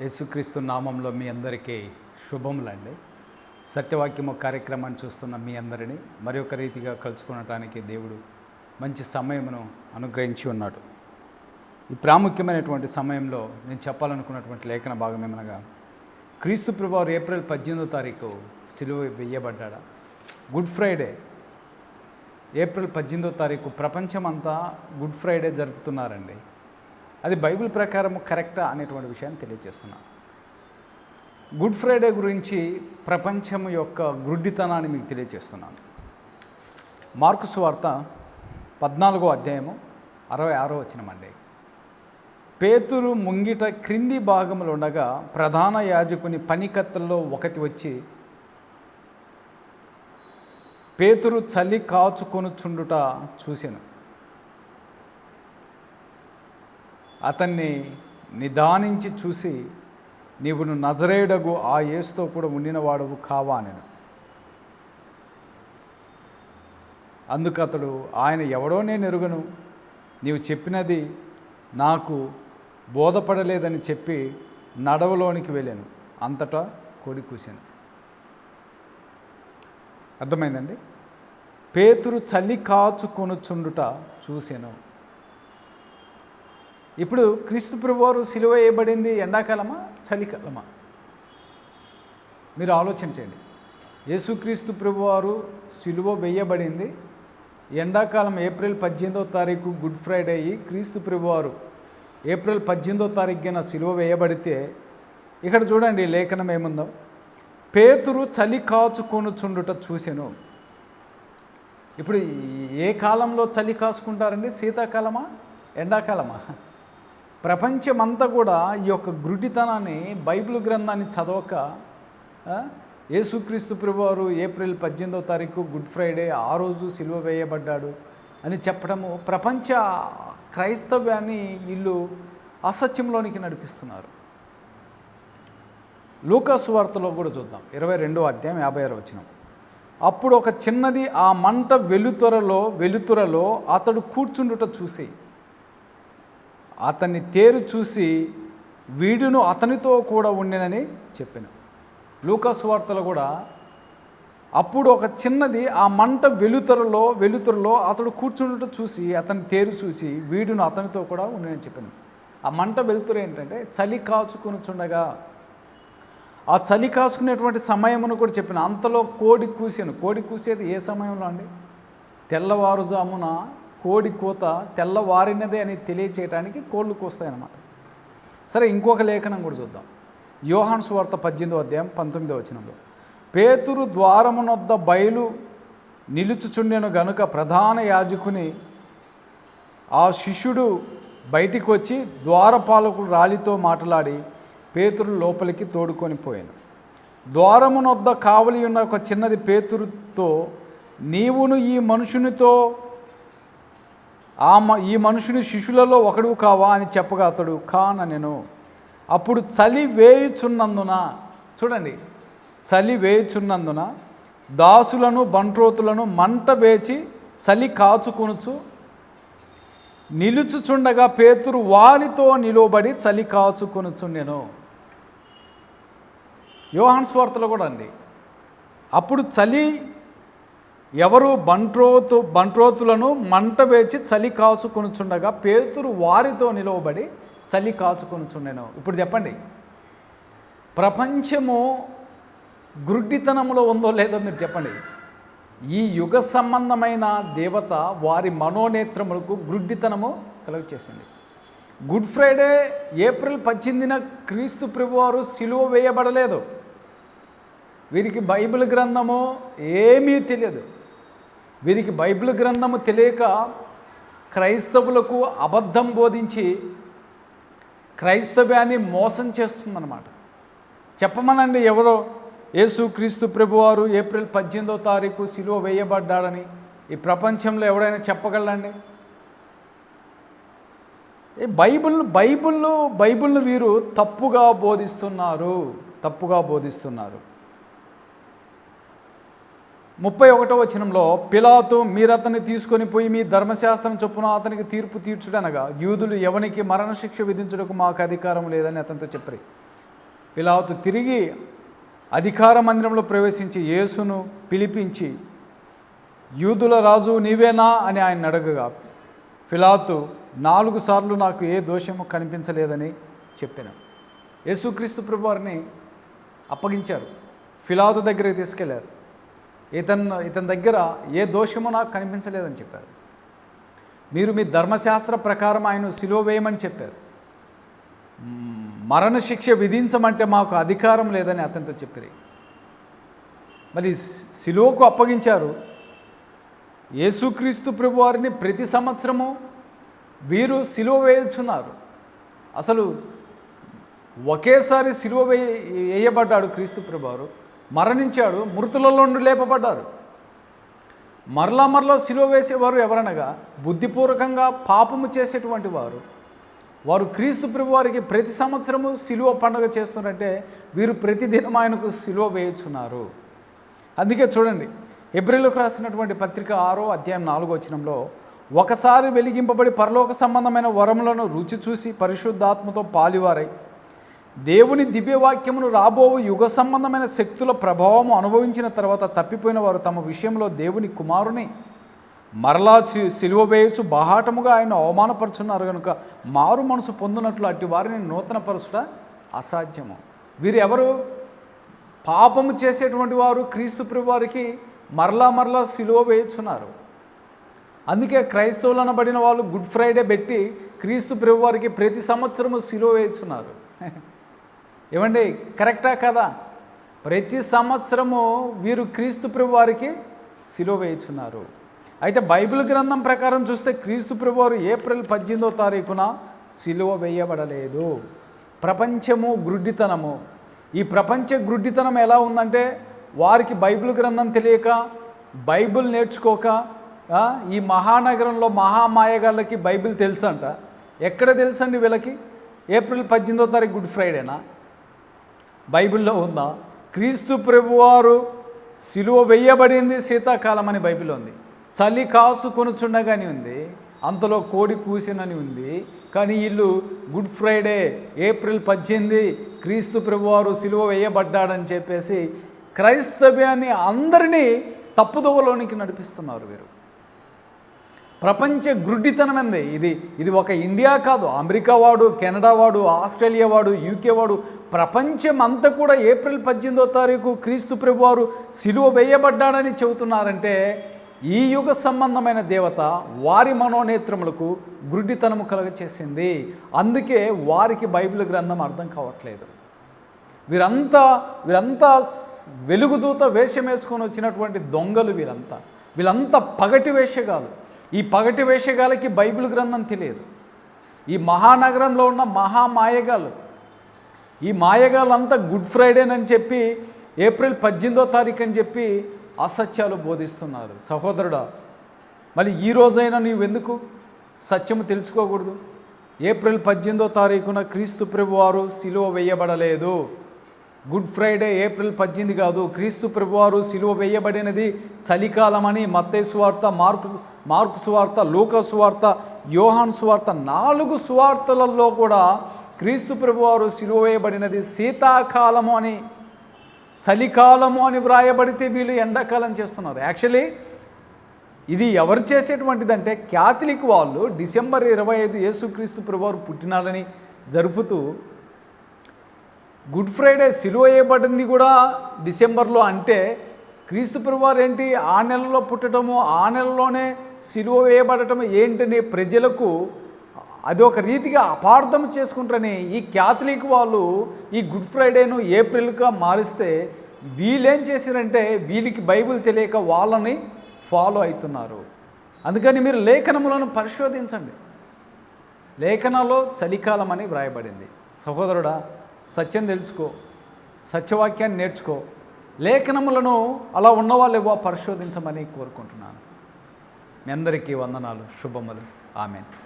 యేసుక్రీస్తు నామంలో మీ అందరికీ శుభములండి. సత్యవాక్యము కార్యక్రమాన్ని చూస్తున్న మీ అందరినీ మరి ఒక రీతిగా కలుసుకునటానికి దేవుడు మంచి సమయమును అనుగ్రహించి ఉన్నాడు. ఈ ప్రాముఖ్యమైనటువంటి సమయంలో నేను చెప్పాలనుకున్నటువంటి లేఖన భాగం ఏమనగా క్రీస్తు ప్రభువారు ఏప్రిల్ పద్దెనిమిదో తారీఖు సిలువ వేయబడ్డా గుడ్ ఫ్రైడే. ఏప్రిల్ పద్దెనిమిదో తారీఖు ప్రపంచమంతా గుడ్ ఫ్రైడే జరుపుతున్నారండి. అది బైబిల్ ప్రకారం కరెక్టా అనేటువంటి విషయాన్ని తెలియజేస్తున్నా. గుడ్ ఫ్రైడే గురించి ప్రపంచం యొక్క గుడ్డితనాన్ని మీకు తెలియజేస్తున్నాను. మార్కుస్ వార్త పద్నాలుగో అధ్యాయము అరవై ఆరో వచ్చినమండి పేతురు ముంగిట క్రింది భాగంలో ఉండగా ప్రధాన యాజకుని పనికత్తల్లో ఒకటి వచ్చి పేతురు చలి కాచుకొనుచుండుట చూశాను అతన్ని నిదానించి చూసి నీవు నువ్వు నజరేయుడగు ఆ యేసుతో కూడా ఉండినవాడవు కావా నేను అందుకు అతడు ఆయన ఎవడో నేను ఎరుగను. నీవు చెప్పినది నాకు బోధపడలేదని చెప్పి నడవలోనికి వెళ్ళాను. అంతటా కొడి కూశాను. అర్థమైందండి? పేతురు చలి కాచుకొనుచుండుట చూశాను ఇప్పుడు క్రీస్తు ప్రభువారు సిలువ వేయబడింది ఎండాకాలమా చలికాలమా? మీరు ఆలోచించండి యేసుక్రీస్తు ప్రభువారు సిలువ వేయబడింది ఎండాకాలం ఏప్రిల్ పద్దెనిమిదో తారీఖు గుడ్ ఫ్రైడే అయ్యి క్రీస్తు ప్రభువారు ఏప్రిల్ పద్దెనిమిదో తారీఖున సిలువ వేయబడితే ఇక్కడ చూడండి లేఖనం ఏముందో? పేతురు చలి కాచుకొనుచుండుట చూశాను ఇప్పుడు ఏ కాలంలో చలి కాచుకుంటారండి? శీతాకాలమా ఎండాకాలమా? ప్రపంచమంతా కూడా ఈ యొక్క గుడ్డితనాన్ని బైబిల్ గ్రంథాన్ని చదవక యేసుక్రీస్తు ప్రభువారు ఏప్రిల్ పద్దెనిమిదో తారీఖు గుడ్ ఫ్రైడే ఆ రోజు సిలువ వేయబడ్డాడు అని చెప్పడము ప్రపంచ క్రైస్తవ్యాన్ని వీళ్ళు అసత్యంలోనికి నడిపిస్తున్నారు. లూకాసు వార్తలో కూడా చూద్దాం. ఇరవై రెండో అధ్యాయం యాభై ఆరు వచ్చినాం అప్పుడు ఒక చిన్నది ఆ మంట వెలుతురలో వెలుతురలో అతడు కూర్చుండుట చూసి అతన్ని తేరు చూసి వీడును అతనితో కూడా ఉండినని చెప్పాను. లూకాసు వార్తలో కూడా అప్పుడు ఒక చిన్నది ఆ మంట వెలుతురలో వెలుతురలో అతడు కూర్చుండుట చూసి అతని తేరు చూసి వీడును అతనితో కూడా ఉండినని చెప్పాను. ఆ మంట వెలుతురు ఏంటంటే చలి కాచుకొనుచుండగా ఆ చలి కాసుకునేటువంటి సమయమును కూడా చెప్పిన. అంతలో కోడి కూసాను. కోడి కూసేది ఏ సమయంలో అండి? తెల్లవారుజామున కోడి కోత తెల్లవారినదే అని తెలియచేయడానికి కోళ్ళు కోస్తాయన్నమాట. సరే ఇంకొక లేఖనం కూడా చూద్దాం. యోహాన్ సువార్త పద్దెనిమిదో అధ్యాయం పంతొమ్మిదో వచనంలో. పేతురు ద్వారమునొద్ద బయలు నిలుచుచుండెను గనుక ప్రధాన యాజకుని ఆ శిష్యుడు బయటికి వచ్చి ద్వారపాలకుడు రాలితో మాట్లాడి పేతురు లోపలికి తోడుకొని పోయాను. ద్వారమునొద్ద కావలి ఉన్న ఒక చిన్నది పేతురుతో నీవును ఈ మనుషునితో ఆ మ ఈ మనుషుని శిష్యులలో ఒకడు కావా అని చెప్పగా అతడు కాన నేను. అప్పుడు చలి వేయుచున్నందున చూడండి చలి వేయుచున్నందున దాసులను బంట్రోతులను మంట వేచి చలి కాచుకొనుచు నిలుచుచుండగా పేతురు వారితో నిలువబడి చలి కాచుకొనుచుండెను యోహాన్ స్వార్తలో కూడా అండి అప్పుడు చలి ఎవరు బంట్రోతు బంట్రోతులను మంట వేచి చలి కాచుకొనుచుండగా పేతురు వారితో నిలవబడి చలి కాచుకొనుచుండెను. ఇప్పుడు చెప్పండి. ప్రపంచము గుడ్డితనంలో ఉందో లేదో మీరు చెప్పండి. ఈ యుగ సంబంధమైన దేవత వారి మనోనేత్రములకు గుడ్డితనము కలుగచేసింది. గుడ్ ఫ్రైడే ఏప్రిల్ పద్దెనిమిదిన క్రీస్తు ప్రభువారు సిలువ వేయబడలేదు. వీరికి బైబిల్ గ్రంథము ఏమీ తెలియదు. వీరికి బైబిల్ గ్రంథము తెలియక క్రైస్తవులకు అబద్ధం బోధించి క్రైస్తవ్యాన్ని మోసం చేస్తుందన్నమాట. చెప్పమనండి ఎవరో యేసు క్రీస్తు ప్రభువారు ఏప్రిల్ పద్దెనిమిదో తారీఖు సిలువ వేయబడ్డాడని ఈ ప్రపంచంలో ఎవరైనా చెప్పగలండి ఈ బైబిల్ బైబిల్ బైబిల్ను వీరు తప్పుగా బోధిస్తున్నారు తప్పుగా బోధిస్తున్నారు. ముప్పై ఒకటో వచనంలో పిలాతు మీరతన్ని తీసుకొని పోయి మీ ధర్మశాస్త్రం చొప్పున అతనికి తీర్పు తీర్చుడనగా యూదులు ఎవనికి మరణశిక్ష విధించుటకు మాకు అధికారం లేదని అతనితో చెప్పారు. పిలాతు తిరిగి అధికార మందిరంలో ప్రవేశించి యేసును పిలిపించి యూదుల రాజు నీవేనా అని ఆయన అడగగా ఫిలాతు నాలుగు సార్లు నాకు ఏ దోషము కనిపించలేదని చెప్పాను. యేసుక్రీస్తు ప్రభువారిని అప్పగించారు. ఫిలాతు దగ్గరికి తీసుకెళ్ళారు. ఇతను ఇతని దగ్గర ఏ దోషము నాకు కనిపించలేదని చెప్పారు. మీరు మీ ధర్మశాస్త్ర ప్రకారం ఆయన సిలువ వేయమని చెప్పారు. మరణశిక్ష విధించమంటే మాకు అధికారం లేదని అతనితో చెప్పారు. మరి సిలువకు అప్పగించారు. యేసుక్రీస్తు ప్రభువారిని ప్రతి సంవత్సరము వీరు సిలువ వేయుచున్నారు. అసలు ఒకేసారి సిలువ వేయ వేయబడ్డాడు క్రీస్తు ప్రభువారు మరణించాడు మృతులలో నుండి లేపబడ్డారు. మరలా మరలా సిలువ వేసేవారు ఎవరనగా బుద్ధిపూర్వకంగా పాపము చేసేటువంటి వారు. వారు క్రీస్తు ప్రభు వారికి ప్రతి సంవత్సరము సిలువ పండుగ చేస్తున్నారంటే వీరు ప్రతిదినం ఆయనకు సిలువ వేయుచున్నారు. అందుకే చూడండి ఎబ్రిల్కు రాసినటువంటి పత్రిక ఆరో అధ్యాయం నాలుగో వచనంలో ఒకసారి వెలిగింపబడి పరలోక సంబంధమైన వరములను రుచి చూసి పరిశుద్ధాత్మతో పాలివారై దేవుని దివ్యవాక్యమును రాబో యుగ సంబంధమైన శక్తుల ప్రభావము అనుభవించిన తర్వాత తప్పిపోయిన వారు తమ విషయంలో దేవుని కుమారుని మరలా సిలువ వేయచ్చు బాహాటముగా ఆయన అవమానపరుచున్నారు కనుక మారు మనసు పొందినట్లు అట్టి వారిని నూతన పరచుట అసాధ్యము. వీరెవరు? పాపము చేసేటువంటి వారు క్రీస్తు ప్రభు వారికి మరలా మరలా సిలువ వేయుచున్నారు. అందుకే క్రైస్తవులు అనబడిన వాళ్ళు గుడ్ ఫ్రైడే పెట్టి క్రీస్తు వారికి ప్రతి సంవత్సరము సిలువ వేయుచున్నారు. ఏమండి కరెక్టా కదా? ప్రతి సంవత్సరము వీరు క్రీస్తు ప్రభు వారికి సిలువ వేయుచున్నారు. అయితే బైబిల్ గ్రంథం ప్రకారం చూస్తే క్రీస్తు ప్రభు వారు ఏప్రిల్ పద్దెనిమిదో తారీఖున సిలువ వేయబడలేదు. ప్రపంచము గ్రుడ్డితనము. ఈ ప్రపంచ గ్రుడ్డితనం ఎలా ఉందంటే వారికి బైబిల్ గ్రంథం తెలియక బైబిల్ నేర్చుకోక ఈ మహానగరంలో మహామాయగాళ్ళకి బైబిల్ తెలుసంట. ఎక్కడ తెలుసండి వీళ్ళకి? ఏప్రిల్ పద్దెనిమిదో తారీఖు గుడ్ ఫ్రైడేనా? బైబిల్లో ఉందా? క్రీస్తు ప్రభువారు సిలువ వేయబడింది శీతాకాలం అని బైబిల్లో ఉంది. చలి కాసు కొనుచుండగాని ఉంది. అంతలో కోడి కూసినని ఉంది. కానీ వీళ్ళు గుడ్ ఫ్రైడే ఏప్రిల్ పద్దెనిమిది క్రీస్తు ప్రభువారు సిలువ వేయబడ్డాడని చెప్పేసి క్రైస్తవ్యాన్ని అందరినీ తప్పుదోవలోనికి నడిపిస్తున్నారు వీరు. ప్రపంచ గ్రుడ్డితనమైంది. ఇది ఇది ఒక ఇండియా కాదు అమెరికా వాడు కెనడా వాడు ఆస్ట్రేలియా వాడు యూకే వాడు. ప్రపంచం అంతా కూడా ఏప్రిల్ పద్దెనిమిదో తారీఖు క్రీస్తు ప్రభు వారు సిలువ వేయబడ్డాడని చెబుతున్నారంటే ఈ యుగ సంబంధమైన దేవత వారి మనోనేత్రములకు గ్రుడ్డితనము కలగచేసింది. అందుకే వారికి బైబిల్ గ్రంథం అర్థం కావట్లేదు. వీరంతా వీరంతా వెలుగుదూత వేషం వేసుకొని వచ్చినటువంటి దొంగలు వీరంతా. వీళ్ళంతా పగటి వేషగాలు ఈ పగటి వేషగాలకి బైబిల్ గ్రంథం తెలియదు. ఈ మహానగరంలో ఉన్న మహా మాయగాలు ఈ మాయగాళ్ళంతా గుడ్ ఫ్రైడేనని చెప్పి ఏప్రిల్ పద్దెనిమిదో తారీఖు అని చెప్పి అసత్యాలు బోధిస్తున్నారు. సహోదరుడా మళ్ళీ ఈ రోజైనా నీవెందుకు? సత్యము తెలుసుకోకూడదు. ఏప్రిల్ పద్దెనిమిదో తారీఖున క్రీస్తు ప్రభువారు సిలువ వేయబడలేదు. గుడ్ ఫ్రైడే ఏప్రిల్ పద్దెనిమిది కాదు క్రీస్తు ప్రభువారు సిలువ వేయబడినది చలికాలమని మత్తయి మార్పు మార్కు సువార్త లూకా సువార్త యోహాన్ సువార్త నాలుగు సువార్తలలో కూడా క్రీస్తు ప్రభువారు సిలువేయబడినది శీతాకాలము అని చలికాలము అని వ్రాయబడితే వీళ్ళు ఎండాకాలం చేస్తున్నారు. యాక్చువల్లీ ఇది ఎవరు చేసేటువంటిదంటే క్యాథలిక్ వాళ్ళు డిసెంబర్ ఇరవై ఐదు యేసుక్రీస్తు ప్రభువారు పుట్టినాడని జరుపుతూ గుడ్ ఫ్రైడే సిలువ వేయబడింది కూడా డిసెంబర్లో అంటే క్రీస్తు ప్రభువారు ఏంటి ఆ నెలలో పుట్టడము ఆ నెలలోనే సిలువ వేయబడటం ఏంటని ప్రజలకు అది ఒక రీతిగా అపార్థం చేసుకుంటారని ఈ క్యాథలిక్ వాళ్ళు ఈ గుడ్ ఫ్రైడేను ఏప్రిల్గా మారిస్తే వీళ్ళేం చేశారంటే వీళ్ళకి బైబిల్ తెలియక వాళ్ళని ఫాలో అవుతున్నారు. అందుకని మీరు లేఖనములను పరిశోధించండి. లేఖనాల్లో చలికాలం అని వ్రాయబడింది. సహోదరుడా సత్యం తెలుసుకో సత్యవాక్యాన్ని నేర్చుకో లేఖనములను అలా ఉన్నవాళ్ళు పరిశోధించమని కోరుకుంటున్నాను. మీ అందరికీ వందనాలు శుభములు. ఆమెను.